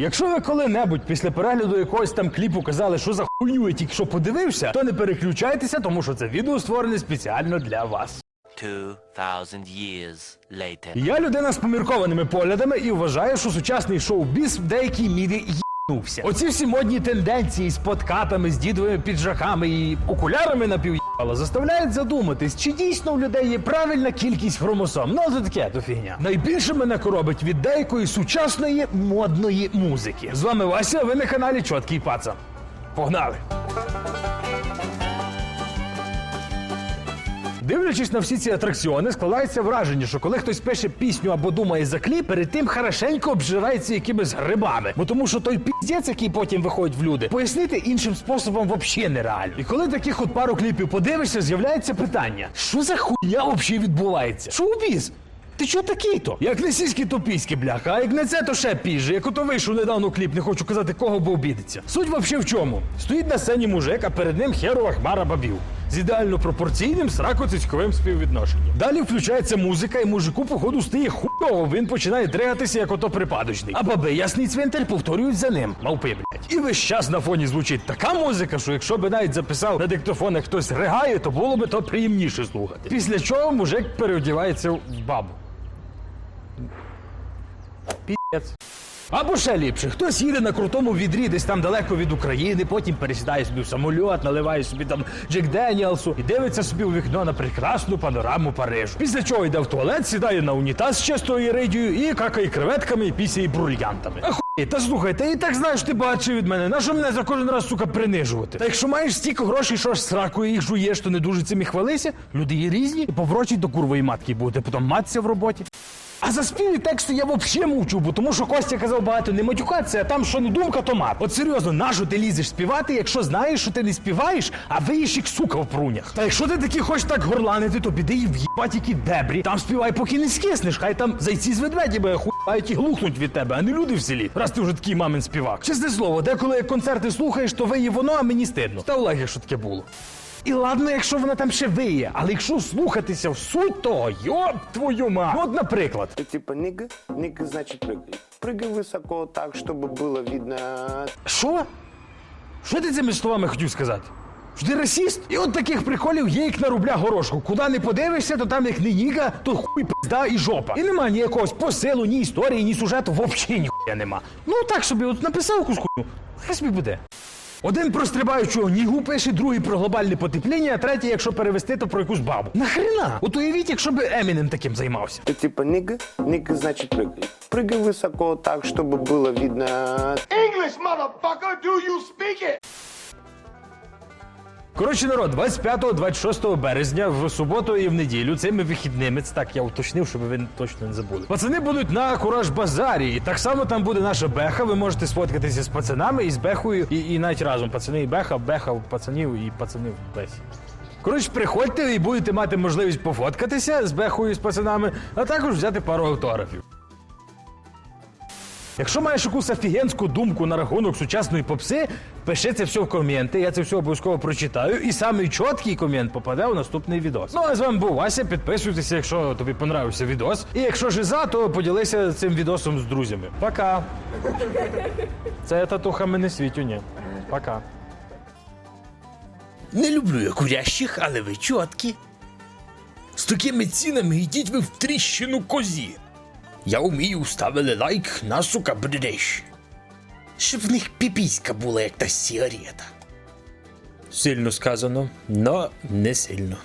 Якщо ви коли-небудь після перегляду якогось там кліпу казали, що за хуйню я тільки що подивився, то не переключайтеся, тому що це відео створене спеціально для вас. 2,000 years later. Я людина з поміркованими поглядами і вважаю, що сучасний шоу-біз в деякій мірі їбнувся. Оці всі модні тенденції з подкатами, з дідовими піджаками і окулярами на пів'їбала заставляють задуматись, чи дійсно у людей є правильна кількість хромосом. Ну, це таке то фігня. Найбільше мене коробить від деякої сучасної модної музики. З вами Вася, ви на каналі Чоткий Паца. Погнали! Дивлячись на всі ці атракціони, складається враження, що коли хтось пише пісню або думає за кліп, перед тим хорошенько обжирається якимись грибами. Бо тому, що той піздець, який потім виходить в люди, пояснити іншим способом взагалі нереально. І коли таких от пару кліпів подивишся, з'являється питання: що за хуйня взагалі відбувається? Шоу-біз? Ти чого такий то? Як не сільські то піськи, бляха, а як не це, то ще піже. Як ото вийшов недавно кліп, не хочу казати, кого бо обідеться. Суть вообще в чому? Стоїть на сцені мужик, а перед ним херова хмара бабів. З ідеально пропорційним срако-цицьковим співвідношенням. Далі включається музика, і мужику, походу, стає хуйово. Він починає дригатися, як ото припадочний. А баби ясний цвинтар повторюють за ним. Мавпи, блядь. І весь час на фоні звучить така музика, що якщо би навіть записав на диктофонах хтось ригає, то було би то приємніше слухати. Після чого мужик переодівається в бабу. Піц. Або ще ліпше, хтось їде на крутому відрі десь там далеко від України, потім пересідає собі в самольот, наливає собі там Джек Деніелсу і дивиться собі у вікно на прекрасну панораму Парижу. Після чого йде в туалет, сідає на унітаз з чистою іридією і какає креветками і пісяє брульянтами. Ахуй, та слухай, ти і так знаєш, ти багатший від мене. Нащо мене за кожен раз, сука, принижувати? Та якщо маєш стільки грошей, що ж сракою їх жуєш, то не дуже цим і хвалися. Люди є різні, і поврочить до курвої матки будете потім матися в роботі. А за спів і тексту я взагалі мовчу, бо тому що Костя казав багато не матюкатися, а там що не думка, то мат. От серйозно, нащо ти лізеш співати, якщо знаєш, що ти не співаєш, а виїш як сука в прунях. Та якщо ти таки хочеш так горланити, то піди і в'їбать які дебрі. Там співай, поки не скиснеш, хай там зайці з ведмедями хуяють і глухнуть від тебе, а не люди в селі. Раз ти вже такий мамин співак. Чесне слово, деколи як концерти слухаєш, то виє воно, а мені стидно. Та лайк, якщо таке було. І ладно, якщо вона там ще виє, але якщо слухатися в суть того, йоп твою мать. От, наприклад, Ты типа нига, нига значит прыгай. Прыгай высоко так, чтобы было видно. Що? Що ти цими словами хотів сказати? Що ти расіст? І от таких приколів є як на рубля горошку. Куди не подивишся, то там як не ніга, то хуй пизда і жопа. І нема ні якогось посилу, ні історії, ні сюжету, взагалі ніхуя нема. Ну так собі, от написав якусь хуйню, хай собі буде. Один про стрибаючого нігу пише, другий про глобальне потепління, а третій, якщо перевести, то про якусь бабу. Нахрена? От уявіть, якщо б Емінем таким займався. Ты типа нига, нига значит прыгай. Прыгай высоко так, чтобы было видно. English, motherfucker, do you speak it? Коротше, народ, 25-26 березня в суботу і в неділю цими вихідними, це так я уточнив, щоб ви точно не забули. Пацани будуть на Кураж Базарі. І так само там буде наша беха. Ви можете сфоткатися з пацанами і з бехою, і, і навіть разом. Пацани і беха, беха в пацанів і пацани в бесі. Коротше, приходьте і будете мати можливість пофоткатися з бехою і з пацанами, а також взяти пару автографів. Якщо маєш якусь офігенську думку на рахунок сучасної попси, пиши це все в коменти, я це все обов'язково прочитаю, і самий чіткий комент попаде у наступний відос. Ну а з вами був Вася. Підписуйтеся, якщо тобі понравився відос. І якщо ж за, то поділися цим відосом з друзями. Пока. Це татуха мене світю, ні. Пока. Не люблю я курящих, але ви чоткі. З такими цінами йдіть ви в тріщину козі. Я вмію ставили лайк на сука бридеш. Щоб в них піпіська була, як та сігарета. Сильно сказано, но не сильно.